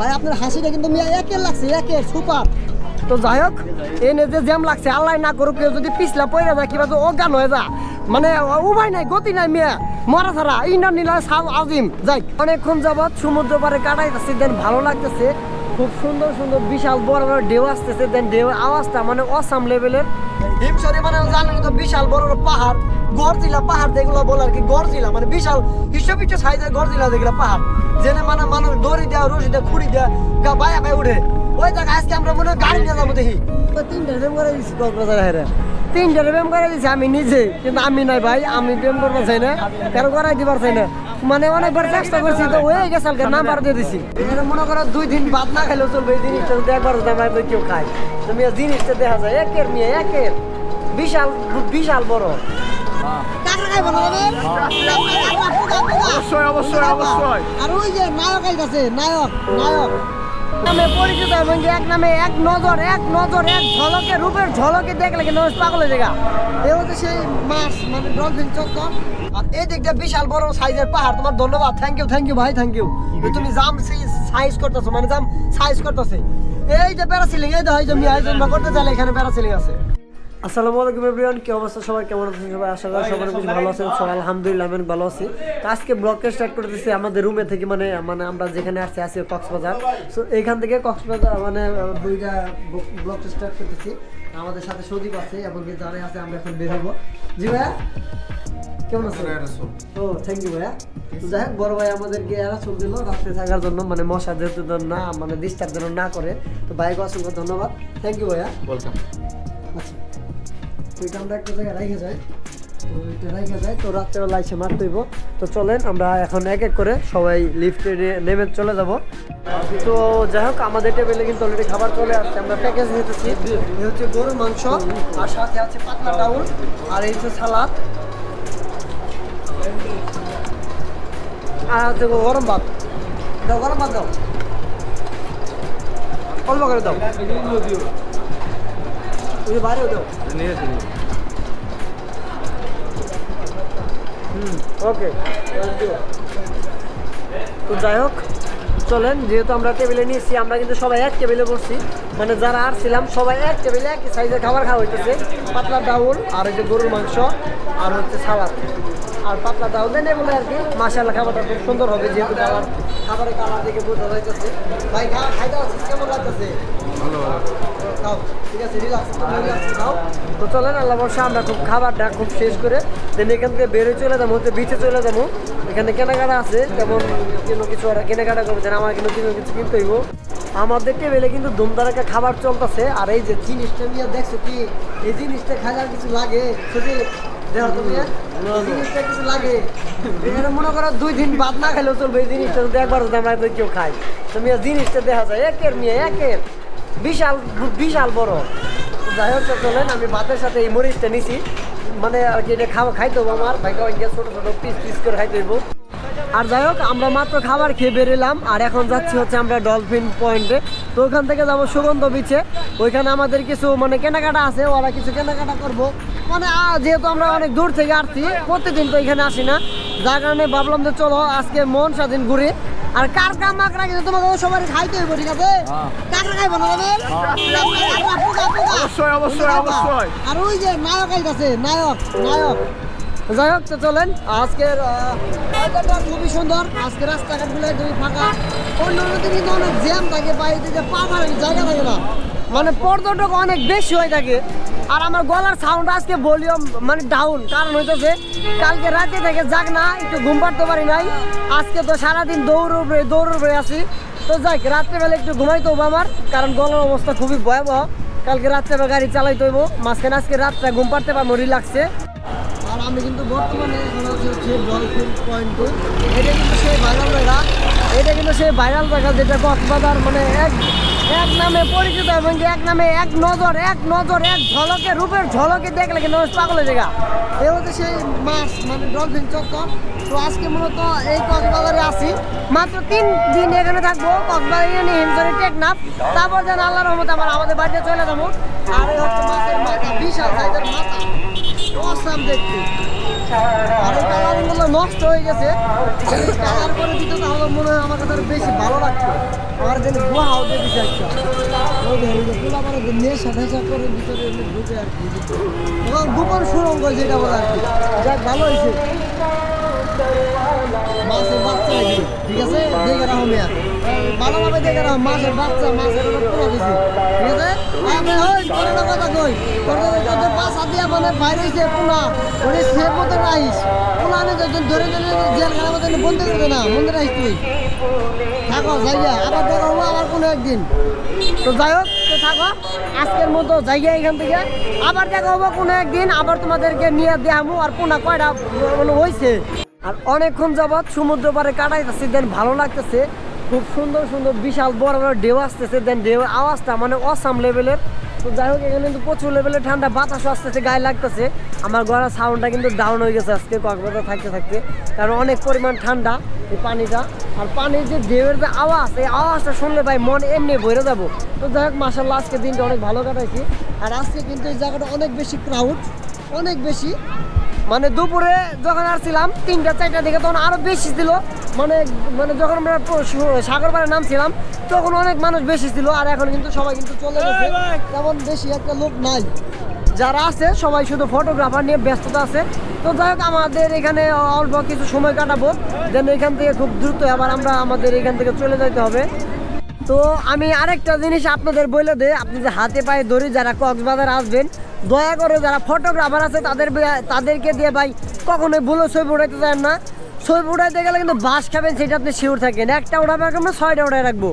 ভাই, আপনার হাসিটা কিন্তু মিয়া একের লাগছে একের সুপার। তো যাই হোক এনে যে জ্যাম লাগছে, আল্লাহ না করুক, কেউ যদি পিছলা পড়ে যায়, কিবা অজ্ঞান হয়ে যা মানে উপায় নাই, গতি নাই মেয়ে। মরা ছাড়া ইন্ডিয়ান নীলা সাউ আজিম। যাই, অনেকক্ষণ যাবৎ সমুদ্র পারে কাটাইতেছে, দেন ভালো লাগতেছে। খুব সুন্দর সুন্দর বিশাল বড় বড় ঢেউ আসতেছে, দেন ঢেউ আওয়াজটা মানে অসাম লেভেলের হিমসরি মানে জানেন তো বিশাল বড় বড় পাহাড় গড়জিলা পাহাড় যেগুলো বলে আর কি গড়জিলা মানে বিশাল হিসেবে সাইজের গড়জিলা যেগুলো পাহাড়। যেনে মানে মানুষ দড়ি দেওয়া রশি দেওয়া খুঁড়ি দেওয়া গা বায়া বায়া উঠে ওই জায়গায় আজকে আমরা মনে গাড়ি নিয়ে যাব দেখি। তিনটা প্রেম করে দিচ্ছি কক্সবাজার হেরে। তিনটা প্রেম করে দিচ্ছি আমি নিজে কিন্তু আমি নাই ভাই আমি প্রেম করতে চাই না কেন করাই দিবার চাই না। মানে অনেকবার চেষ্টা করছি তো হয়ে গেছে কালকে নাম্বার দিয়ে দিছি। মনে করো দুই দিন বাদ না খেলো চলবে এই জিনিসটা যদি একবার যদি কেউ খাই তুমি এই জিনিসটা দেখা যায় একের নিয়ে একের। বিশাল বিশাল বড়। অবশ্যই, অবশ্যই, অবশ্যই। আর ওই যে নায়ক আছে নায়ক নায়ক। নামে পরিচিত এবং এক নামে এক নজর এক নজর এক ঝলকে রূপের ঝলকে দেখলে কিন্তু মানুষ পাগল হয়ে যায় এ হচ্ছে সেই মাছ মানে ডলফিন চত্বর আর এই দিকটা বিশাল বড় সাইজের পাহাড়। তোমার ধন্যবাদ। থ্যাংক ইউ থ্যাংক ইউ ভাই থ্যাংক ইউ তুমি জাম সাইজ করতেছো মানে জাম সাইজ করতেছে। এই যে প্যারাসিলিং এই যে হয় যে আয়োজন করতে চাইলে এখানে প্যারাসিলিং আছে। আসসালামু আলাইকুম এভরিওয়ান কি অবস্থা সবাই? কেমন আছেন সবাই? আশা করি সবাই বেশ ভালো আছেন। সবাই আলহামদুলিল্লাহ আমি ভালো আছি। তো আজকে ব্লগটা স্টার্ট করতেছি আমাদের রুমে থেকে মানে মানে আমরা যেখানে আসছি আছি কক্সবাজার। সো এইখান থেকে কক্সবাজার মানে দুইটা ব্লগটা স্টার্ট করতেছি। আমাদের সাথে সদীপ আছে এবং যারা আছে আমরা এখন বের হব। জি ভাইয়া? কেমন আছেন? ও থ্যাংক ইউ ভাইয়া। তো যাই হোক বড় ভাই আমাদেরকে এরা ছবি দিল রাত্রে থাকার জন্য মানে মশা যেন না মানে ডিস্টার্ব যেন না করে। তো ভাইকে অসংখ্য ধন্যবাদ। থ্যাংক ইউ ভাইয়া। ওয়েলকাম তো রাত্রেবেলা এসে মারতে হইব। তো চলেন, আমরা এখন এক এক করে সবাই লিফটে নেমে চলে যাব। তো যাই হোক, আমাদের টেবিলে কিন্তু অলরেডি খাবার চলে আসছে। আমরা প্যাকেজ নিতেছি। হচ্ছে গরুর মাংস, আর সাথে আছে পাতলা ডাউল, আর এই হচ্ছে সালাদ। আর হচ্ছে গরম ভাত। দাও, গরম ভাত দাও। অল্প করে দাও। বাইরেও দাও। হুম ওকে তো যাই হোক, চলেন, যেহেতু আমরা টেবিলে নিয়েছি, আমরা কিন্তু সবাই এক টেবিলে বসছি। মানে যারা আর ছিলাম, সবাই এক টেবিলে এক সাইজের খাবার খাওয়া হইতেছে। পাতলা ডাউল আর যে গরুর মাংস আর হচ্ছে সালাদ। আর পাতলা ডাউল দেন এগুলো আর কি। মাসাল্লাহ খাবারটা খুব সুন্দর হবে, যেহেতু খাবারের কালার দেখে বোঝা যাইতেছে। ভাই, খা খাইতে কেমন লাগতেছে? তো চলেন, আল্লাহ বর্ষা আমরা খুব খাবারটা খুব শেষ করে দেন এখান থেকে বেরোয় চলে যাব বিচে চলে যাব। এখানে কেনাকাটা আছে তেমন কোনো কিছু ওরা কেনাকাটা করবে আমার কিন্তু কোনো কিছু কিনতে হইব। আমাদের টেবিলে কিন্তু ধুমধারাকে খাবার চলতেছে, আর এই যে জিনিসটা নিয়ে দেখছ কি, এই জিনিসটা খাইলে কিছু লাগে? শুধু কিছু লাগে? মনে করো দুই দিন বাদ না এই জিনিসটা যদি কেউ খাই। তুমি জিনিসটা দেখা যায়, একের নিয়ে একের। বিশাল বিশাল বড়। যাই হোক, চলেন, আমি ভাতের সাথে এই মরিচটা নিছি। মানে আর কি এটা খাওয়া খাইতে হব আমার। ভাইকে ছোট ছোট পিস পিস করে খাইতে হইব আর যাই হোক, আমরা মাত্র খাবার খেয়ে বেরোলাম। আর এখন যাচ্ছি হচ্ছে আমরা ডলফিন পয়েন্টে তো ওখান থেকে যাব সুগন্ধ বিচে। ওইখানে আমাদের কিছু মানে কেনাকাটা আছে, ওরা কিছু কেনাকাটা করব। মানে যেহেতু আমরা অনেক দূর থেকে আসছি, প্রতিদিন তো এখানে আসি না। যার কারণে ভাবলাম যে চলো, আজকে মন স্বাধীন ঘুরে। আর কার কাম মাক রাখি? তোমাকে সবাই খাইতে হইব ঠিক আছে? কার খাইব না পোকা। অবশ্যই, অবশ্যই। অবশ্যই। আর ওই যে নায়ক আইতাছে নায়ক নায়ক। যাই হোক তো চলেন। আজকের খুবই সুন্দর। আজকে রাস্তাঘাটগুলো একদমই ফাঁকা। অন্য অন্য দিন কিন্তু অনেক জ্যাম থাকে বাইরে যে পা জায়গা থাকে না। মানে পর্যটক অনেক বেশি হয়ে থাকে। আর আমার গলার সাউন্ড আজকে ভলিউম মানে ডাউন কারণ হইতেছে, কালকে রাতে থেকে যাক না, একটু ঘুম পাড়তে পারি নাই। আজকে তো সারাদিন দৌড় উপরে দৌড় উপরে আছি। তো যাক, রাত্রেবেলা একটু ঘুমাইতে হব আমার, কারণ গলার অবস্থা খুবই ভয়াবহ। কালকে রাত্রে গাড়ি চালাইতে হইব, মাঝখানে আজকে রাতটা ঘুম পাড়তে পারব রিল্যাক্সে আর আমি কিন্তু বর্তমানে এটা কিন্তু সেই ভাইরাল জায়গা। এটা কিন্তু সেই ভাইরাল জায়গা যেটা কক্সবাজার মানে এক এক নামে পরিচিত এবং এক নামে এক নজর এক নজর, এক ঝলকে, রূপের ঝলকে দেখলে কিন্তু পাগল হয়ে জায়গা এ হচ্ছে সেই মাছ মানে ডলফিন চত্বর তো আজকে মূলত এই কক্সবাজারে আছি। মাত্র তিন দিন এখানে থাকব। কক্সবাজার নিয়ে হিমসরি টেকনাফ। তারপর যেন আল্লাহ রহমতে আমার আমাদের বাড়িতে চলে যাব। আর হচ্ছে মাছের মাথা, বিশাল সাইজের মাথা। অসাম দেখতে। আর নষ্ট হয়ে গেছে। তাহলে মনে হয় বেশি ভালো আমার যেন দিতে গোপন সুরঙ্গ যেটা ভালো হয়েছে। মাছের বাচ্চা ঠিক আছে? দেখে রাখো মেয়া ভালোভাবে দেখে রাখো মাছের বাচ্চা, মাছের ঠিক আছে? কথা কই? মানে বাইরে হইছে পুনা ওরে সে মতো রাইস পুনা আমি তো ধরে ধরে জেলখানার মধ্যে বন্ধ করে দে না মন্দির রাইস তুই। থাকো, যাইয়া। আবার দেখা হব আবার কোনো একদিন। তো যাই হোক, তো থাকো। আজকের মতো জায়গা এখান থেকে। আবার দেখা হব কোনো একদিন। আবার তোমাদেরকে নিয়ে দেখাবো আর পুনা কয়টা হয়েছে আর অনেকক্ষণ যাবৎ সমুদ্র পারে কাটাইতেছি, দেন ভালো লাগতেছে। খুব সুন্দর সুন্দর, বিশাল বড় বড় ঢেউ আসতেছে দেন ঢেউ আওয়াজটা মানে অসাম লেভেলের তো যাই হোক, এখানে কিন্তু প্রচুর লেভেলের ঠান্ডা বাতাসও আসতেছে, গায়ে লাগতেছে। আমার গলার সাউন্ডটা কিন্তু ডাউন হয়ে গেছে আজকে কক্সবাজার থাকতে থাকতে। কারণ অনেক পরিমাণ ঠান্ডা এই পানিটা। আর পানির যে ঢেউয়ের যে আওয়াজ, এই আওয়াজটা শুনলে ভাই মন এমনি ভরে যাব। তো যাই হোক মাসাল্লাহ আজকে দিনটা অনেক ভালো কাটাইছি। আর আজকে কিন্তু এই জায়গাটা অনেক বেশি ক্রাউড অনেক বেশি। মানে দুপুরে যখন আসছিলাম তিনটা চারটা দিকে তখন আরও বেশি ছিল। মানে মানে যখন আমরা প- সু- সাগর পাড়ে নামছিলাম তখন অনেক মানুষ বেশি ছিল আর এখন কিন্তু সবাই কিন্তু চলে গেছে। তেমন বেশি একটা লোক নাই। যারা আছে সবাই শুধু ফটোগ্রাফার নিয়ে ব্যস্ততা আছে। তো যাই হোক আমাদের এখানে অল্প কিছু সময় কাটাবো। যেন এখান থেকে খুব দ্রুত আবার আমরা আমাদের এখান থেকে চলে যেতে হবে। তো আমি আরেকটা জিনিস আপনাদের বলে দে আপনি যে হাতে পায়ে ধরে যারা কক্সবাজার আসবেন, দয়া করে যারা ফটোগ্রাফার আছে, তাদের তাদেরকে দিয়ে ভাই কখনোই ভুলো ছবি উঠাইতে চান না। ছবি উঠাইতে গেলে কিন্তু বাস খাবেন, সেটা আপনি শিওর থাকেন। একটা উঠাবে আমরা ছয়টা উঠাই রাখব।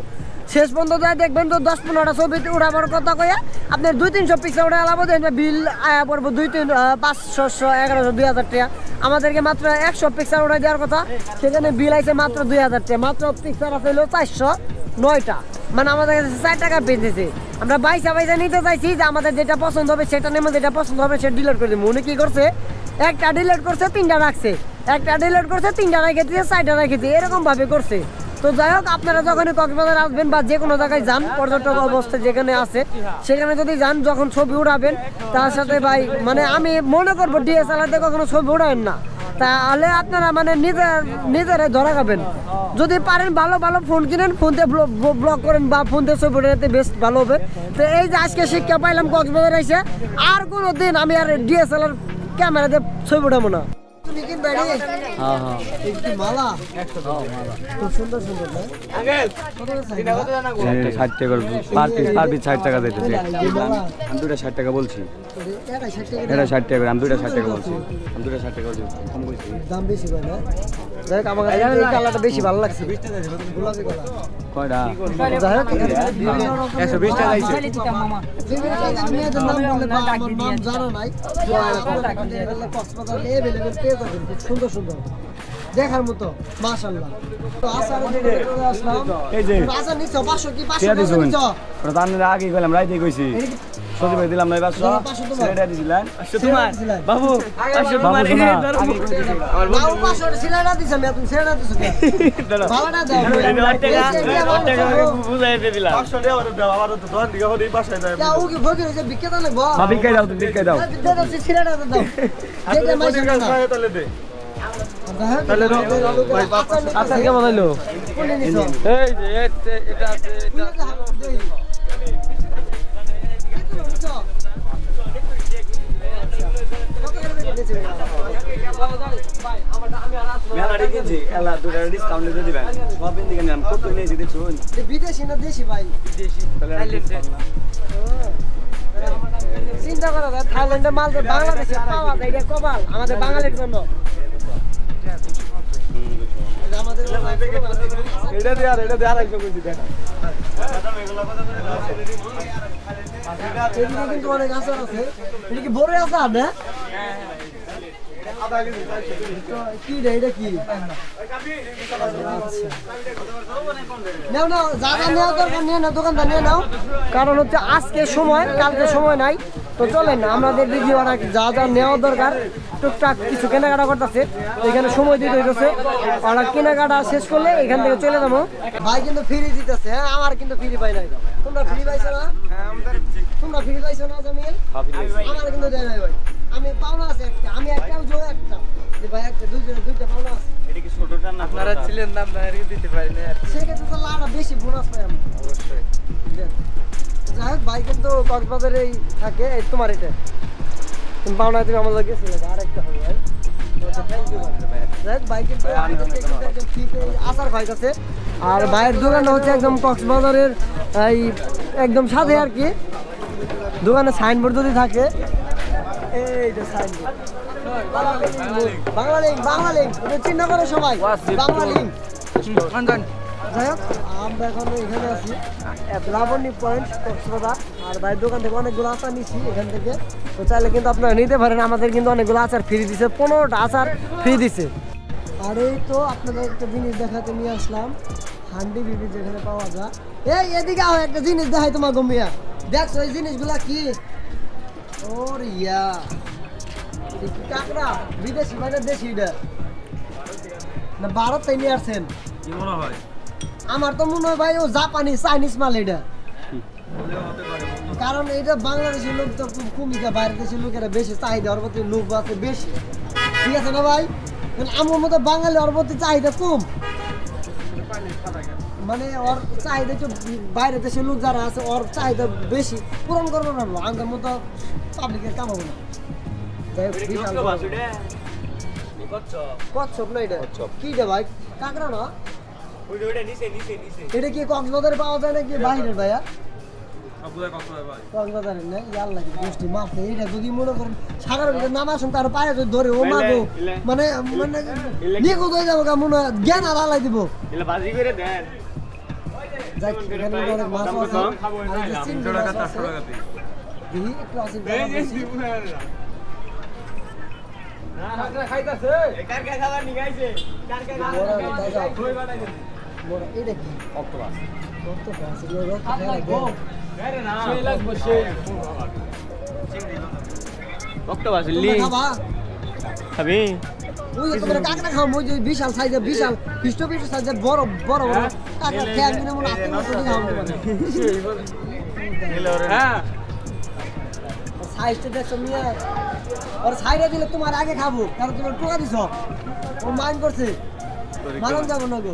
শেষ পর্যন্ত দেখবেন তো দশ পনেরোটা ছবি উঠাবার কথা কয়ে আপনার দুই তিনশো পিক্সেল উঠে আলাবো দেখবেন বিল আয়া পড়ব দুই তিন পাঁচশো এগারোশো, দুই হাজার টাকা। আমাদেরকে মাত্র একশো পিক্সেল উঠাই দেওয়ার কথা, সেখানে বিল আইছে মাত্র দুই হাজার টাকা। মাত্র পিক্সেল আছে হলো চারশো নয়টা। মানে আমাদের কাছে চার টাকা পেয়েছে আমরা বাইসা বাইসা নিতে চাইছি যে আমাদের যেটা পছন্দ হবে সেটা নেমে যেটা পছন্দ হবে সেটা ডিলিট করে দেবো। উনি কি করছে? একটা ডিলিট করছে, তিনটা রাখছে। একটা ডিলিট করছে, তিনটা রেখে দিয়েছে, চারটা রেখে দিয়ে এরকম ভাবে করছে। তো যাই হোক, আপনারা যখনই কক্সবাজার আসবেন বা যে কোনো জায়গায় যান, পর্যটক অবস্থা যেখানে আছে, সেখানে যদি যান, যখন ছবি উঠাবেন তার সাথে ভাই মানে আমি মনে করব ডিএসএলআরতে কখনো ছবি উঠাবেন না। তাহলে আপনারা মানে নিজের নিজেরাই ধরা খাবেন। যদি পারেন ভালো ভালো ফোন কিনেন, ফোন দিয়ে ব্লক করেন বা ফোন দিয়ে ছবি উঠাতে বেশ ভালো হবে। তো এই যে আজকে শিক্ষা পাইলাম কক্সবাজার এসে আর কোনো দিন আমি আর ডিএসএলআর ক্যামেরা দিয়ে ছবি উঠাবো না? হ্যাঁ হ্যাঁ। একটি মালা। খুব সুন্দর সুন্দর না? কত আছে? ষাট টাকা করে পার পিস পার পিস ষাট টাকা দিতেছে। আমি দুটা ষাট টাকা বলছি। এটাই ষাট টাকা এটা ষাট টাকা করে আমি দুটা ষাট টাকা বলছি। আমি দুটা ষাট টাকা বলছি। কম বলছি দাম বেশি পায় না? যাই হোক আমার কাছে এই কালারটা বেশি ভালো লাগছে। গোলাপি কালার। কয়টা? রকমের একশো বিশ টাকা সুন্দর সুন্দর দেখার মতো মাশাল্লাহ তো আসার আসলাম এই যে। আসার কি পাঁচশো টিয়া টাকা নিচ্ছ ওটা আগে গেলাম রাইতে কইছি। সজি ভাই দিলাম নাই পাঁচশো না, পাঁচশো তোমার। ছেলেটা দিছিলেন। তোমার বাবু বাবু শোনা বাবু পাঁচশো সিলাইটা দিছ আমি তুমি সিলাইটা দিছ ভালোটা দাও ও কি ভগির হইছে বিক্রেতা লাগবো ভাবি কে দাও তুমি কে দাও। দাও সিলাইটা দাও। যেটা মাইছে না তাহলে দে। আচ্ছা কেমন হইল কোনে নিছো এই যে এটা আছে মেলাটি কিনছি এলা দুটা ডিসকাউন্ট দিয়ে দিবেন। সব দিকে নিলাম কত নিয়েছি দেখছুন বিদেশি না দেশি ভাই? চিন্তা করো থাইল্যান্ডের মাল বাংলাদেশে পাওয়া যায় এটা কমাল আমাদের বাঙালির জন্য। এটা আমাদের দিয়ে আর এটা দিয়ে আর একশো কইছি দেখ। এদিকে কিন্তু অনেক আচার আছে। এটা কি বড় আচার না? তো কি রে এটা কি কারণ হচ্ছে আজকে সময় কালকে সময় নাই তো চলেন আমাদের দিদি ওরা যা যা নেওয়া দরকার টুকটাক কিছু কেনাকাটা করতেছে এখানে সময় দিতে হইতেছে। ওরা কেনাকাটা শেষ করলে এখান থেকে চলে যাব। ভাই কিন্তু ফ্রি দিতেছে হ্যাঁ আমার কিন্তু ফ্রি পাই নাই। তোমরা ফ্রি পাইছো না? তোমরা ফ্রি পাইছো না জামিল? আমার কিন্তু দেয় নাই ভাই। আমি পাওনা আছে একটা আমি একটা জোর একটা। যে ভাই একটা দুইজনে দুইটা পাওনা আছে। এটা কি ছোটটা না আপনারা? ছিলেন না দিতে পারি না। সেক্ষেত্রে তো লাড়া বেশি বোনাস পাই আমি অবশ্যই। যাই হোক ভাই কিন্তু কক্সবাজারেই থাকে এই তোমার এটা। তুমি পাওনা তুমি আমার লোক গেছিলে আর একটা হবে ভাই। খাইতেছে আর ভাইয়ের দোকানটা হচ্ছে একদম কক্সবাজারের এই একদম সাথে আর কি। দোকানে সাইনবোর্ড যদি থাকে বাংলা লিঙ্ক বাংলা লিঙ্ক এটা করে সবাই। বাংলা লিঙ্ক। যাই হোক আমরা এখন এখানে আছি। লাবণী পয়েন্ট কক্সবাজার। আর ভাইয়ের দোকান থেকে অনেকগুলো আচার নিচ্ছি এখান থেকে। তো চাইলে কিন্তু আপনারা নিতে পারেন। আমাদের কিন্তু অনেকগুলো আচার ফ্রি দিছে পনেরোটা আচার ফ্রি দিছে। আর এই তো আপনাদের একটা জিনিস দেখাতে নিয়ে আসলাম। হান্ডি বিবি যেখানে পাওয়া যায়। এই এদিকে একটা জিনিস দেখাই তোমার গমিয়া দেখছ এই জিনিসগুলা কি? ওর ইয়া। কাঁকড়া? বিদেশি মানে দেশি এটা? না ভারত থেকে নিয়ে আসছেন। কি মনে হয়? আমার তো মনে হয় ভাই ও জাপানি চাইনিজ মাল এটা। কারণ এটা বাংলাদেশের লোক তো খুব কমিকা বাইরের দেশের লোকেরা বেশি চাহিদা প্রতি লোক আছে বেশি। ঠিক আছে না ভাই? আমার মতো বাঙালি প্রতি চাহিদা কম। মানে ওর চাহিদা একটু বাইরের দেশের লোক যারা আছে ওর চাহিদা বেশি। পূরণ করব না আমাদের মতো পাবলিকের কামাবো না। কচ্ছপ না এটা? কি রে ভাই কাঁকড়া না? এটা কি কক্সবাজারে পাওয়া যায় নাকি বাইরের ভাইয়া? কক্সবাজারের না? ইয়ার গোষ্ঠী মাপ নেই। এটা যদি মনে করেন সাগরের ভিতরে নাম আসুন তার পায়ে যদি ধরে ও মাগো মানে মানে নিখোঁজ হয়ে যাব মনে জ্ঞান আর আলাই দিব। বাজি করে দেন। এটা কি? অক্টোপাস। অক্টোপাস, অক্টোপাস খাবা? ওই তোমরা কাঁকড়া খাও ওই যে বিশাল সাইজের বিশাল পিষ্ট পিষ্ট সাইজের বড় বড় বড় কাঁকড়া খেয়ে একদিনে মনে। মতো হ্যাঁ। সাইজটা দেখছ মিয়া? ওর সাইডে দিলে তোমার আগে খাব কারণ তোমার টোকা দিছ। ও মাইন্ড করছে। মানন যাব না গো।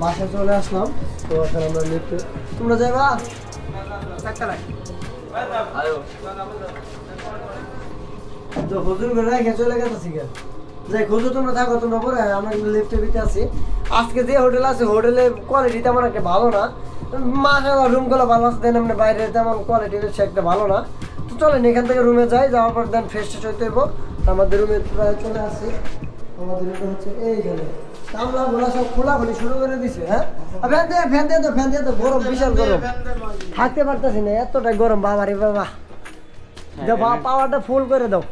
বাসায় চলে আসলাম। তো এখন আমরা লিফটে তোমরা যাইবা? তো হুজুর করে রেখে চলে গেছে গা। যাই হুজুর, তোমরা থাকো, তোমরা পরে আমরা কিন্তু লিফটে ভিতরে আছি। আজকে যে হোটেল আছে হোটেলের কোয়ালিটি তেমন একটা ভালো না। মাসাল্লাহ রুমগুলো ভালো আছে, দেন এমনি বাইরে তেমন কোয়ালিটি হচ্ছে একটা ভালো না। তো চলেন, এখান থেকে রুমে যাই, যাওয়ার পর দেন ফ্রেশ ট্রেশ হইতে আমাদের রুমে প্রায় চলে আসছি আমাদের রুমটা হচ্ছে এইখানে কামলা গোলা সব খোলা খোলি শুরু করে দিছে হ্যাঁ? ফ্যান দিয়ে ফ্যান দিয়ে তো ফ্যান দিয়ে তো গরম বিশাল গরম। থাকতে পারতেছি না এতটাই গরম বাবা। রে বাবা বা- পাওয়ারটা ফুল করে দাও।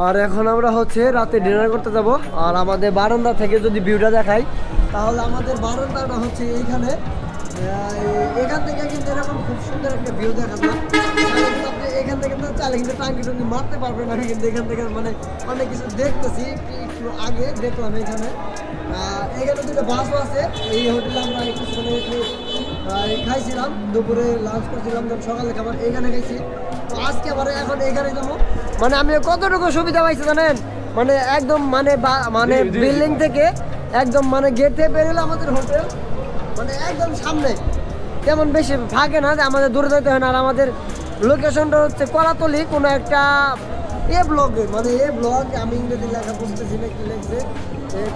আর এখন আমরা হচ্ছে রাতে ডিনার করতে যাব। আর আমাদের বারান্দা থেকে যদি ভিউটা দেখাই তাহলে আমাদের বারান্দাটা হচ্ছে এইখানে। এখান থেকে কিন্তু এরকম খুব সুন্দর একটা ভিউ দেখা যায় না চাইলে কিন্তু টাঙ্কি টুঙ্কি মারতে পারবেন আমি কিন্তু এখান থেকে মানে অনেক কিছু দেখতেছি একটু আগে দেখলাম এখানে। এখানে দুটো বাসও আছে এই হোটেলে আমরা একটু সময় একটু খাইছিলাম দুপুরে লাঞ্চ করছিলাম যখন সকালে খাবার এখানে খাইছি। তো আজকে আবার এখন এখানে যাব। মানে আমি কতটুকু সুবিধা পাইছি জানেন? মানে একদম মানে মানে বিল্ডিং থেকে একদম মানে গেট থেকে বেরোলে আমাদের হোটেল মানে একদম সামনে। তেমন বেশি ফাঁকে না যে আমাদের দূরে যেতে হয় না আর আমাদের লোকেশনটা হচ্ছে কলাতলি, কোনো একটা এ ব্লগে মানে এ ব্লগ আমি ইংরেজি লেখা বুঝতেছি না কি লিখছে।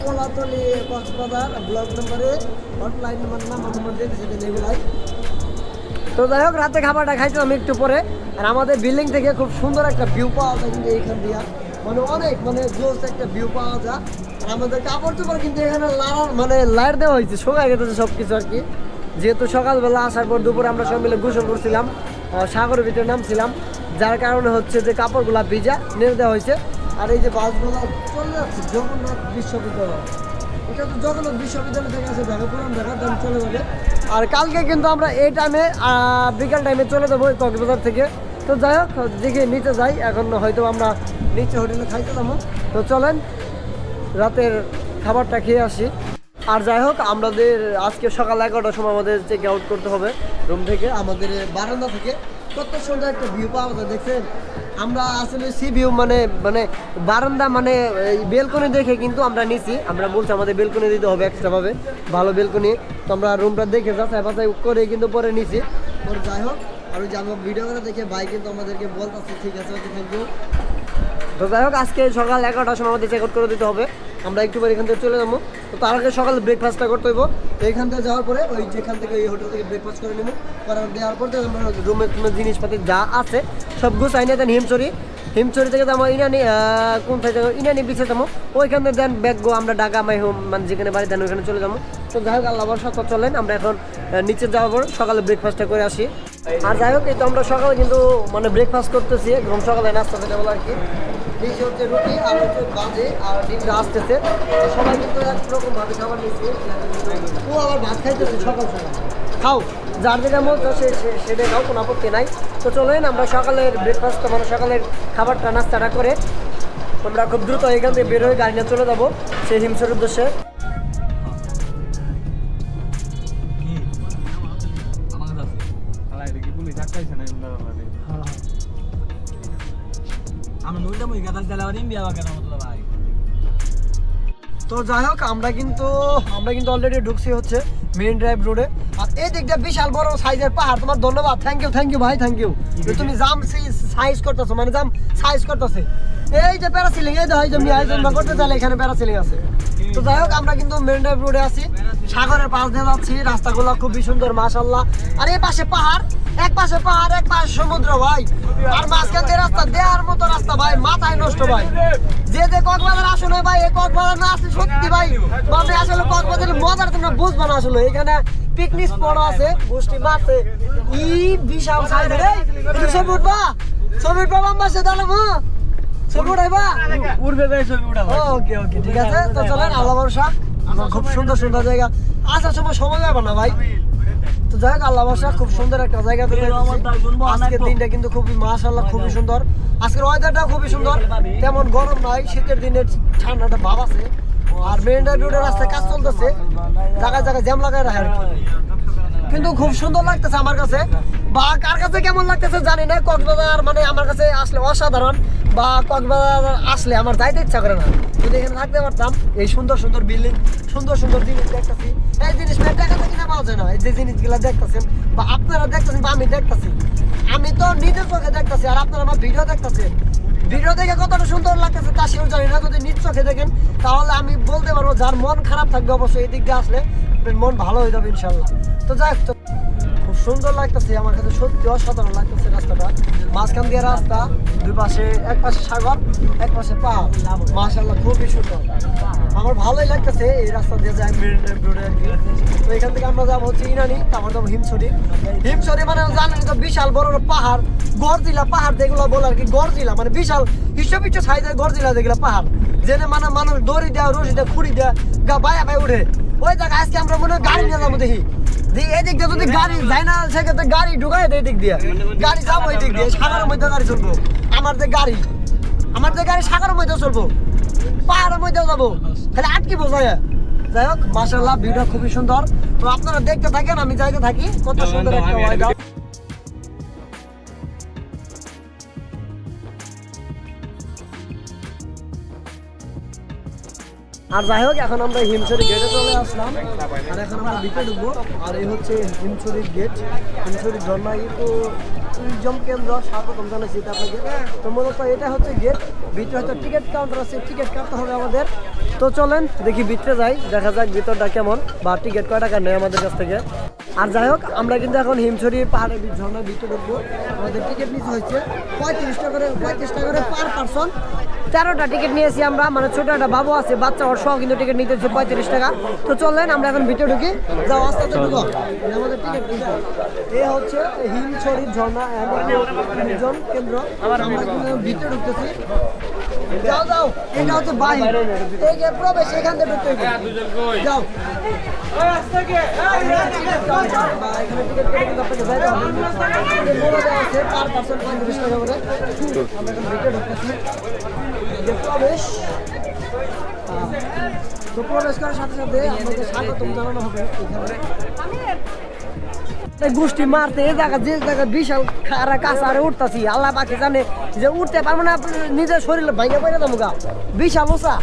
কোলাতলি কক্সবাজার ব্লগ নম্বরে হটলাইন নম্বর নাম্বার নম্বর দিয়ে দিয়েছে এগুলাই তো যাই হোক, রাতে খাবারটা খাইছিলাম একটু পরে, আর আমাদের বিল্ডিং থেকে খুব সুন্দর একটা ভিউ পাওয়া যায় কিন্তু এইখান দিয়ে। মানে অনেক মানে জোস একটা ভিউ পাওয়া যায়। আর আমাদের কাপড় চোপড় কিন্তু এখানে লাড়ার মানে লাইট দেওয়া হয়েছে শুকায় গেছে সব কিছু আর কি। যেহেতু সকালবেলা আসার পর দুপুরে আমরা সব মিলে গোসল করছিলাম সাগরের ভিতরে নামছিলাম, যার কারণে হচ্ছে যে কাপড়গুলা ভিজা নেড়ে দেওয়া হয়েছে। আর এই যে বাসগুলো চলে যাচ্ছে, জগন্নাথ বিশ্ববিদ্যালয়। এটা তো জগন্নাথ বিশ্ববিদ্যালয় থেকে আছে চলে যাবে। আর কালকে কিন্তু আমরা এই টাইমে বিকাল টাইমে চলে যাব কক্সবাজার থেকে। তো যাই হোক দেখে নিচে যাই, এখন হয়তো আমরা নিচে হোটেলে খাইতে যাব। তো চলেন, রাতের খাবারটা খেয়ে আসি। আর যাই হোক, আমাদের আজকে সকাল এগারোটার সময় আমাদের চেক আউট করতে হবে রুম থেকে। আমাদের বারান্দা থেকে কত সুন্দর একটা ভিউ পাওয়া যায়, দেখছেন? আমরা আসলে সি ভিউ মানে মানে বারান্দা মানে বেলকনি দেখে কিন্তু আমরা নিছি। আমরা বলছি আমাদের বেলকনি দিতে হবে এক্সট্রাভাবে ভালো বেলকনি তো আমরা রুমটা দেখে যাচাই বাছাই করে কিন্তু পরে নিছি। পরে যাই হোক, আর ওই যে ভিডিও করে দেখে ভাই কিন্তু আমাদেরকে বলতেছে, ঠিক আছে থ্যাংক ইউ তো যাই হোক, আজকে সকাল এগারোটার সময় আমাদের চেক আউট করে দিতে হবে। আমরা একটু এখান থেকে চলে যাব। তো তার আগে সকালে ব্রেকফাস্টটা করতে হইব। তো এখান থেকে যাওয়ার পরে ওই যেখান থেকে ওই হোটেল থেকে ব্রেকফাস্ট করে নেব। করার দেওয়ার পর আমরা রুমের কোনো জিনিসপাতি যা আছে সব গুছাই নিয়ে দেন হিমচুরি হিমচুরি থেকে যাব ইনানি কোন সাইডে ইনানি বিছে যাব। ওইখান থেকে দেন ব্যাগ গো, আমরা ঢাকা মাই হোম মানে যেখানে বাড়ি, দেন ওইখানে চলে যাব। তো যাই হোক, আল্লাহ বর্ষা চলেন, আমরা এখন নিচে যাওয়ার পর সকালে ব্রেকফাস্টটা করে আসি। আর যাই হোক, এই তো আমরা সকালে কিন্তু মানে ব্রেকফাস্ট করতেছি একদম সকালে নাস্তা খেতে বলো আর কি। নিচে হচ্ছে রুটি আর হচ্ছে বাজে আর ডিমটা আসতেছে। সবাই কিন্তু খাবার নিচ্ছে। ও আবার ভাত খাইতেছে সকাল সকাল। খাও যার যেটা মন সে সে- সেটাই খাও কোনো আপত্তি নাই। তো চলেন আমরা সকালের ব্রেকফাস্ট মানে সকালের খাবারটা নাস্তাটা করে আমরা খুব দ্রুত এখান থেকে বের হয়ে গাড়ি নিয়ে চলে যাব। সেই হিমসের উদ্দেশ্যে। আলাই দেখি পুলিশ আটকাইছে না এমন ভাবে আমি নইটা মই গাদাস দিলা দিন বিয়া কেন মতলব ভাই। তো যাই হোক আমরা কিন্তু আমরা কিন্তু অলরেডি ঢুকছি হচ্ছে মেইন ড্রাইভ রোডে আর এই দিকটা বিশাল বড় সাইজের পাহাড় তোমার ধন্যবাদ। থ্যাংক ইউ থ্যাংক ইউ ভাই থ্যাংক ইউ তুমি জাম সাইজ করতেছো মানে জাম সাইজ করতেছে। এই যে প্যারাসিলিং এই যে হয় যে মিয়া জন্ম করতে চাইলে এখানে প্যারাসিলিং আছে। তো যাই হোক আমরা কিন্তু মেইন ড্রাইভ রোডে আছি। সাগরের পাশ দিয়ে যাচ্ছি রাস্তাগুলো খুবই সুন্দর মাশাল্লাহ আর এই পাশে পাহাড়। এক পাশে পাহাড় এক পাশে সমুদ্র ভাই। আর মাঝখান দিয়ে রাস্তা দেওয়ার মতো রাস্তা ভাই মাথায় নষ্ট ভাই। যে যে কক্সবাজার আসলে ভাই এই কক্সবাজার না আসলে সত্যি ভাই বাপরে আসলে কক্সবাজারের মজার তোমরা বুঝব না আসলে। এখানে পিকনিক স্পট আছে গোষ্ঠী মারছে। ই বিশাল সাইজের এই একটু ছবি উঠবা? ছবি উঠবা বাম্বাসে তাহলে মা ছবি উঠাইবা? উড়বে ভাই ছবি উঠা ওকে ওকে ঠিক আছে। তো চলেন আল্লাহ ভরসা। খুব সুন্দর সুন্দর জায়গা। আসার সময় সময় যাবে না ভাই। তো যাই হোক আল্লাহ মাসা খুব সুন্দর একটা জায়গাতে তো আজকের দিনটা কিন্তু খুবই মাসাল্লাহ খুবই সুন্দর। আজকের ওয়েদারটাও খুবই সুন্দর। তেমন গরম নাই শীতের দিনে ঠান্ডাটা ভাব আছে। আর মেন রোডের রাস্তায় কাজ চলতেছে। জায়গায় জায়গায় জ্যাম লাগায় রাখে আর কি। কিন্তু খুব সুন্দর লাগতেছে আমার কাছে। বা কার কাছে কেমন লাগতেছে জানি না, কক্সবাজার মানে আমার কাছে আসলে অসাধারণ। বা কক্সবাজার আসলে আমার যাইতে ইচ্ছা করে না। যদি এখানে থাকতে পারতাম, এই সুন্দর সুন্দর বিল্ডিং, সুন্দর সুন্দর জিনিস দেখতেছি। এই জিনিস টাকাতে কিনা পাওয়া যায় না। এই যে জিনিসগুলো দেখতেছেন, বা আপনারা দেখতেছেন বা আমি দেখতেছি। আমি তো নিজের চোখে দেখতেছি, আর আপনারা আমার ভিডিও দেখতেছেন। ভিডিও দেখে কতটা সুন্দর লাগতেছে তা সেও জানি না। যদি নিজ চোখে দেখেন তাহলে আমি বলতে পারব যার মন খারাপ থাকবে অবশ্যই এই দিক দিয়ে আসলে মন ভালো হয়ে যাবে ইনশাল্লাহ। তো যাই হোক, সুন্দর লাগতেছে, আমার কাছে সত্যি অসাধারণ লাগতেছে রাস্তাটা। মাঝখান দিয়ে রাস্তা, দুই পাশে, এক পাশে সাগর, এক পাশে পাহাড়। মাশাল্লাহ খুবই সুন্দর। আমার ভালোই লাগতেছে এই রাস্তা দিয়ে যাই কি। তো এখান থেকে আমরা যাব হচ্ছে ইনানি, তারপর যাব হিমছড়ি। হিমছড়ি মানে জানেন তো, বিশাল বড় বড় পাহাড় গড়জিলা পাহাড় যেগুলো বলে আর কি গড়জিলা মানে বিশাল হিসেব হিসেব সাইজের গড়জিলা যেগুলো পাহাড়। যেনে মানে মানুষ দড়ি দেয়, রশি দেয়, খুঁড়ি দেয়, গা বায়া বায়া উঠে। ওই জায়গায় আজকে আমরা মনে হয় গাড়ি নিয়ে যাব দেখি। এদিক দিয়ে যদি গাড়ি যায় না সেক্ষেত্রে গাড়ি ঢুকাই দেয় এদিক দিয়ে। গাড়ি যাব এদিক দিয়ে সাগরের মধ্যে গাড়ি চলবো। আমার যে গাড়ি আমার যে গাড়ি সাগরের মধ্যে চলবো। পাহাড়ের মধ্যেও যাব। তাহলে আটকি বোঝায়। যাই হোক মাসাল্লাহ ভিডিও খুবই সুন্দর। তো আপনারা দেখতে থাকেন আমি যাইতে থাকি। কত সুন্দর একটা ওয়েদার আর যাই হোক, এখন আমরা হিমছড়ি গেটে চলে আসলাম। আর এখন আমরা ভিতরে ঢুকবো। আর এই হচ্ছে হিমছড়ির গেট হিমছড়ির ঝর্ণা কিন্তু ট্যুরিজম কেন্দ্র স্বাগতম জানাচ্ছি আপনাকে। তো মূলত এটা হচ্ছে গেট ভিতরে হয়তো টিকিট কাউন্টার আছে টিকিট কাটতে হবে আমাদের। তো চলেন, দেখি ভিতরে যাই, দেখা যাক ভিতরটা কেমন বা টিকিট কয় টাকা নেয় আমাদের কাছ থেকে। আর যাই হোক, আমরা কিন্তু এখন হিমছড়ি পাহাড়ের বীজ ঝর্ণার ভিতরে ঢুকবো। আমাদের টিকিট নিতে হচ্ছে পঁয়ত্রিশ টাকা করে পঁয়ত্রিশ টাকা করে পার পার্সন তেরোটা টিকিট নিয়েছি আমরা। মানে ছোট একটা বাবু আছে, বাচ্চা ওর সহ কিন্তু টিকিট নিতে পঁয়ত্রিশ টাকা। তো চললেন আমরা এখন ভিতরে ঢুকি। যাও, আস্তে আস্তে ঢুকো। আমাদের টিকিট এ হচ্ছে হিমছড়ি ঝর্ণা ট্যুরিজম কেন্দ্র। আমরা ভিতরে ঢুকতেছি। যাও যাও, এটা হচ্ছে যে প্রবেশ, এখান থেকে ঢুকতে। যাও। প্রবেশ। তো প্রবেশ করার সাথে সাথে আপনাকে স্বাগতম জানানো হবে। গোষ্ঠী মারতে এ জায়গা যে জায়গা বিশাল খারা কাঁচারে উঠতেছি, আল্লাহ পাখি জানে যে উঠতে পারব না, নিজের শরীর ভাইকে পড়ে তো মুখা বিশাল ওসা।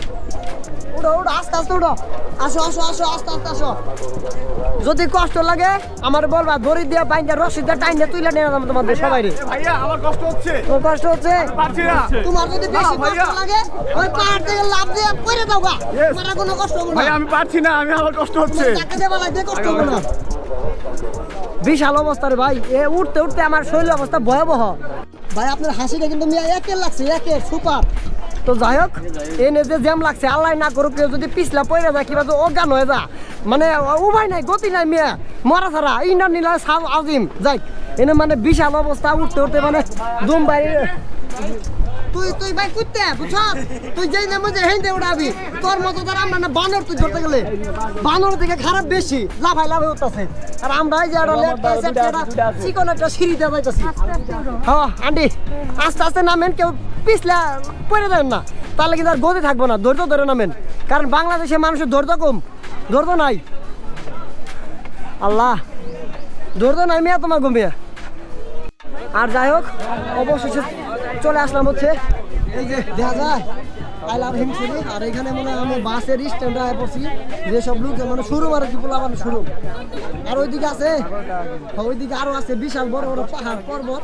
উঠো উঠো আস্তে আস্তে উঠো আসো আসো আসো আস্তে আস্তে আসো। যদি কষ্ট লাগে আমার বলবা দড়ি দিয়ে বাইন্দা রসি দিয়ে টাইনে তুলে নিয়ে যাব তোমাদের সবাই ভাইয়া আমার কষ্ট হচ্ছে। তোমার কষ্ট হচ্ছে? তোমার যদি বেশি কষ্ট লাগে ওই পাহাড় থেকে লাভ দিয়ে পড়ে দাও গা। আর কোনো কষ্ট হবে ভাই না আমি পারছি না আমি আমার কষ্ট হচ্ছে। টাকা লাগবে কষ্ট হবে না। বিশাল অবস্থা রে ভাই। এ উঠতে উঠতে আমার শরীর অবস্থা ভয়াবহ। ভাই আপনার হাসিটা কিন্তু মিয়া একের লাগছে একের সুপার। তো যাই হোক এনে যে জ্যাম লাগছে, আল্লাহ না করুক, কেউ যদি পিছলা পড়ে যায়, কিবা যে অজ্ঞান হয়ে যা মানে উভয় নাই, গতি নাই মেয়ে। মরা ছাড়া ইন্ডার নিলা সাব আজিম। যাই, এনে মানে বিশাল অবস্থা, উঠতে উঠতে মানে দুম ভাই তুই তুই ভাই কুত্তে বুঝছ তুই যেই নামে যে হেঁটে উড়াবি তোর মতো তোর আমরা না বানর তুই ধরতে গেলে। বানর থেকে খারাপ বেশি লাফাই লাফাই উঠতেছে। আর আমরা এই যে একটা লেট পাইছে একটা চিকন একটা সিঁড়ি সিঁড়িতে যাইতেছি। হ্যাঁ আন্টি আস্তে আস্তে নামেন কেউ পিছলা পড়ে দেন না। তাহলে কিন্তু আর গতি থাকব না ধৈর্য ধরে নামেন। কারণ বাংলাদেশে মানুষের ধৈর্য কম ধৈর্য নাই। আল্লাহ ধৈর্য নাই মেয়া তোমার ঘুমিয়ে আর যাই হোক অবশেষে চলে আসলাম হচ্ছে, এই যে দেখা যায় আই লাভ হিম হিমসুরি আর এখানে মনে আমি বাসের স্ট্যান্ডে আয় পড়ছি, যেসব লোক মানে শুরু আর কি বলাবান শুরু আর ওইদিকে আছে, ওইদিকে আরও আছে বিশাল বড় বড় পাহাড় পর্বত।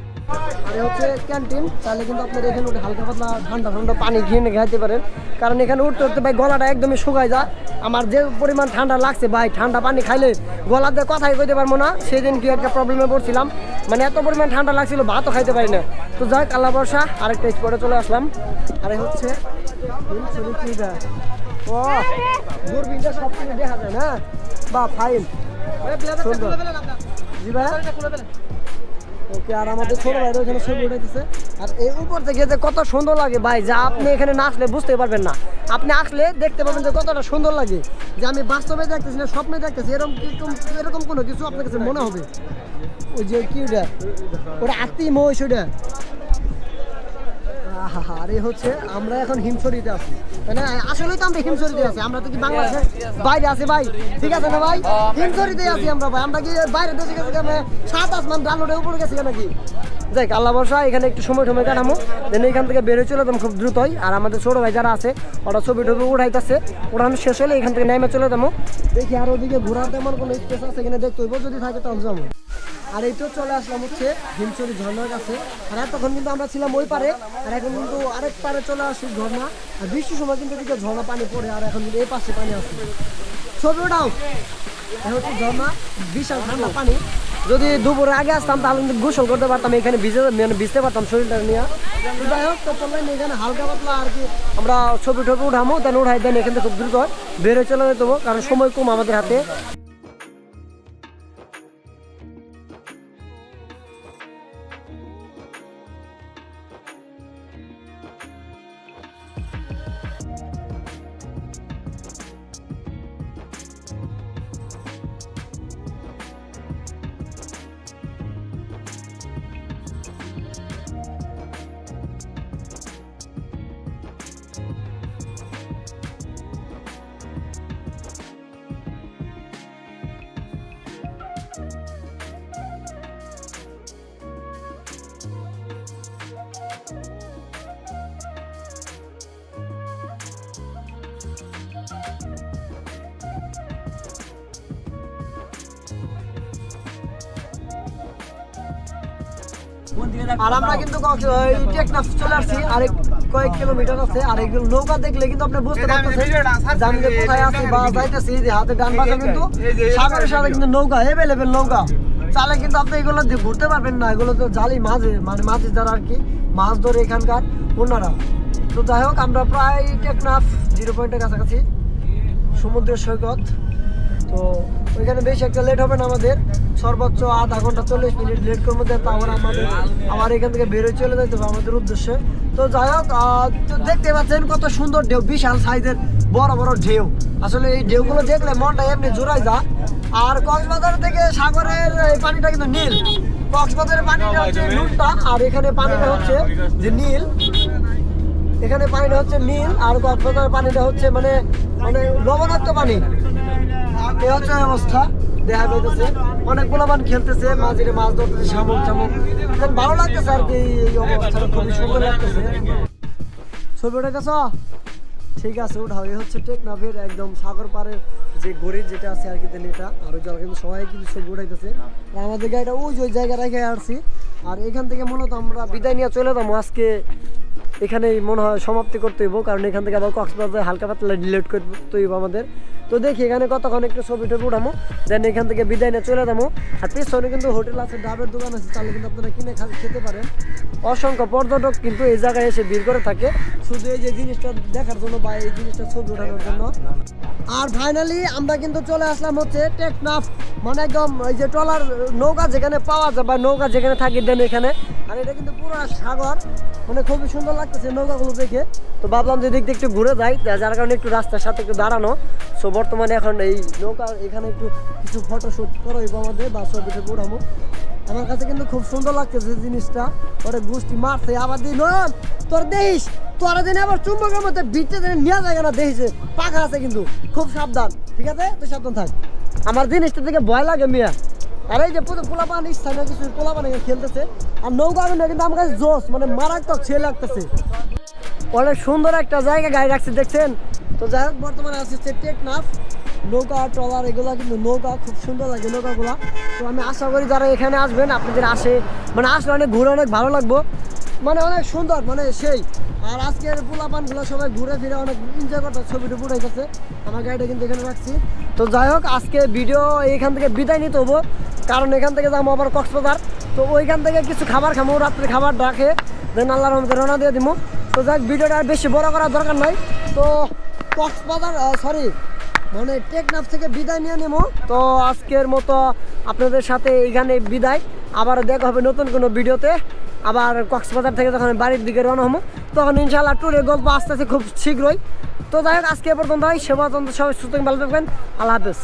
আর হচ্ছে ক্যান্টিন তাহলে কিন্তু আপনার এখানে উঠে হালকা পাতলা ঠান্ডা ঠান্ডা পানি ঘিয়ে নিয়ে খাইতে পারেন। কারণ এখানে উঠতে উঠতে ভাই গলাটা একদমই শুকায় যায়। আমার যে পরিমাণ ঠান্ডা লাগছে ভাই, ঠান্ডা পানি খাইলে গলাতে কথাই কইতে পারব না। সেদিন কি একটা প্রবলেমে পড়ছিলাম। মানে এত পরিমাণ ঠান্ডা লাগছিল, ভাতও খাইতে পারি না। তো যাক আল্লাহ বর্ষা আরেকটা স্পটে চলে আসলাম। আর হচ্ছে দেখা যায় না? বা ফাইন জি আর আমাদের ছোট ভাইরা ওখানে ছবি উঠেছে আর এই উপর থেকে যে কত সুন্দর লাগে ভাই, যা আপনি এখানে না আসলে বুঝতে পারবেন না। আপনি আসলে দেখতে পাবেন যে কতটা সুন্দর লাগে। যে আমি বাস্তবে দেখতেছি না, স্বপ্নে দেখতেছি এরকম এরকম কোনো কিছু আপনার কাছে মনে হবে? ওই যে কি ওটা? ওটা আত্মীয় মহিষ ওটা। হচ্ছে আমরা এখন আছি। তো আমরা আছি, আমরা তো কি বাংলাদেশের বাইরে আছি ভাই? ঠিক আছে না ভাই? আছি আমরা ভাই। আমরা কি বাইরে দেশে গেছি কেন সাত আসমান উপরে গেছি কেন কি? যাই আল্লাহ বর্ষা এখানে একটু সময় সময় কাটামো। দেন এখান থেকে বেরোয় চলে যেতাম খুব দ্রুতই। আর আমাদের ছোট ভাই যারা আছে, ওরা ছবি টবি উঠাইতেছে। উঠানো শেষ হলে এখান থেকে নেমে চলে যাব। দেখি আর ওদিকে ঘোরার তেমন কোনো স্পেস আছে এখানে দেখতে হইব। যদি থাকে তাহলে যাব। আর এই তো চলে আসলাম হচ্ছে হিমচুরি ঝর্ণার কাছে। আর এতক্ষণ কিন্তু আমরা ছিলাম ওই পারে, আর এখন কিন্তু আরেক পারে চলে আসি ঝর্ণা। আর বৃষ্টির সময় কিন্তু এদিকে ঝর্ণা পানি পড়ে, আর এখন এই পাশে পানি আসছে ছবি ওটাও এটা হচ্ছে ঝর্ণা, বিশাল ঠান্ডা পানি। যদি দুপুরে আগে আসতাম, তাহলে কিন্তু গোসল করতে পারতাম, এখানে ভিজে মানে ভিজতে পারতাম শরীরটা নিয়ে। যাই হোক, তো চললেন এখানে হালকা পাতলা আর কি আমরা ছবি টবি উঠামো, দেন উঠাই, দেন এখান থেকে খুব দ্রুত বেরোয় চলে যেতে কারণ সময় কম আমাদের হাতে। আর আমরা কিন্তু টেকনাফ চলে আসছি আরেক কয়েক কিলোমিটার আছে আর এইগুলো নৌকা দেখলে কিন্তু আপনি বুঝতে পারতেছেন কোথায় আছি বা যাইতেছি যে হাতে ডান পাশে কিন্তু সাগরের সাথে কিন্তু নৌকা নৌকা। চালে কিন্তু আপনি এগুলো দিয়ে ঘুরতে পারবেন না এগুলো তো জালি মাঝে মানে মাঝে যারা আর কি মাছ ধরে এখানকার ওনারা। তো যাই হোক আমরা প্রায় টেকনাফ জিরো পয়েন্টের কাছাকাছি সমুদ্র সৈকত। তো ওইখানে বেশি একটা লেট হবে না আমাদের। সর্বোচ্চ আধা ঘণ্টা চল্লিশ মিনিট লেট করব তারপর আমাদের আবার এখান থেকে বেরোয় চলে যেতে হবে আমাদের উদ্দেশ্যে। তো যাই হোক দেখতে পাচ্ছেন কত সুন্দর ঢেউ, বিশাল সাইজের বড় বড় ঢেউ। আসলে এই ঢেউগুলো দেখলে মনটা এমনি জোড়াই যা আর কক্সবাজার থেকে সাগরের এই পানিটা কিন্তু নীল। কক্সবাজারের পানিটা হচ্ছে নুনটা, আর এখানে পানিটা হচ্ছে যে নীল। এখানে পানিটা হচ্ছে নীল, আর কক্সবাজারের পানিটা হচ্ছে মানে মানে লবণাক্ত পানি। এই হচ্ছে অবস্থা, দেখা যাইতেছে। অনেক গোলাবান খেলতেছে মাঝে মাছ ধরতেছে, শামুক চামুক ভালো লাগতেছে আর কি এই অবস্থাটা খুবই সুন্দর লাগতেছে। ছবি উঠে গেছ ঠিক আছে, উঠাও। এই হচ্ছে টেকনাফের একদম সাগর পাড়ের যে গড়ি যেটা আছে আর কি তেল এটা, আর ওই জায়গা কিন্তু সবাই কিন্তু ছবি উঠাইতেছে। আমাদের গাড়িটা ওই ওই জায়গায় রেখে আসছি আর এখান থেকে মূলত আমরা বিদায় নিয়ে চলে যাব। আজকে এখানেই মনে হয় সমাপ্তি করতে হইব, কারণ এখান থেকে আবার কক্সবাজার হালকা পাতলা ডিলেট করতে হইব আমাদের। তো দেখি এখানে কতক্ষণ একটু ছবি টবি উঠামো দেন এখান থেকে বিদায় নিয়ে চলে যাব। আর পিছনে কিন্তু হোটেল আছে, ডাবের দোকান আছে, তাহলে কিন্তু আপনারা কিনে খেতে পারেন। অসংখ্য পর্যটক কিন্তু এই জায়গায় এসে ভিড় করে থাকে। শুধু এই যে জিনিসটা দেখার জন্য বা এই জিনিসটা ছবি ওঠানোর জন্য। আর ফাইনালি আমরা কিন্তু চলে আসলাম হচ্ছে টেকনাফ। মানে একদম এই যে ট্রলার নৌকা যেখানে পাওয়া যায় বা নৌকা যেখানে থাকি দেন এখানে। আর এটা কিন্তু পুরো সাগর। মানে খুবই সুন্দর লাগতেছে নৌকাগুলো দেখে। তো ভাবলাম যে দিক একটু ঘুরে যাই যার কারণে একটু রাস্তার সাথে একটু দাঁড়ানো। সো বর্তমানে এখন এই নৌকা এখানে একটু কিছু ফটোশ্যুট করা হইব আমাদের, বা ছবি উঠামো আমার কাছে কিন্তু খুব সুন্দর লাগতেছে জিনিসটা। ওরে গুষ্টি মারছে, আবার দিন তোর দেখিস? তোরা দিন আবার চুম্বকের মধ্যে বিটে দিন নিয়ে যায় না দেখিছে পাখা আছে কিন্তু। খুব সাবধান, ঠিক আছে? তুই সাবধান থাক। আমার জিনিসটা থেকে ভয় লাগে মিয়া। আর এই যে পুরো পোলাপান স্থানীয় কিছু পোলাপান এখানে খেলতেছে, আর নৌকা কিন্তু আমার কাছে জোস মানে মারাত্মক ছেলে লাগতেছে। অনেক সুন্দর একটা জায়গা গাড়ি রাখছে, দেখছেন? তো যাই হোক, বর্তমানে আছে টেকনাফ। নৌকা, ট্রলার, এগুলো কিন্তু নৌকা, খুব সুন্দর লাগে নৌকাগুলা। তো আমি আশা করি যারা এখানে আসবেন, আপনাদের আসে মানে আসলে অনেক ঘুরে অনেক ভালো লাগবো। মানে অনেক সুন্দর মানে সেই। আর আজকের পোলাপানগুলো সবাই ঘুরে ফিরে অনেক এনজয় করতে ছবিটা উঠাইতেছে আমার গাড়িটা কিন্তু এখানে রাখছি। তো যাই হোক, আজকে ভিডিও এইখান থেকে বিদায় নিতে হব। কারণ এখান থেকে যাব আবার কক্সবাজার। তো ওইখান থেকে কিছু খাবার খাব, রাত্রে খাবার ডাকে দেন আল্লাহর রহমতে রওনা দিয়ে দিব তো যাক ভিডিওটা বেশি বড় করার দরকার নাই। তো কক্সবাজার সরি মানে টেকনাফ থেকে বিদায় নিয়ে নেব। তো আজকের মতো আপনাদের সাথে এখানে বিদায়। আবার দেখা হবে নতুন কোনো ভিডিওতে। আবার কক্সবাজার থেকে যখন বাড়ির দিকে রওনা হব, তখন ইনশাল্লাহ ট্যুরের গল্প আস্তে আস্তে খুব শীঘ্রই। তো যাই হোক, আজকে পর্যন্ত হয় তন্ত্র সবাই সুতরাং ভালো থাকবেন। আল্লাহ হাফেজ।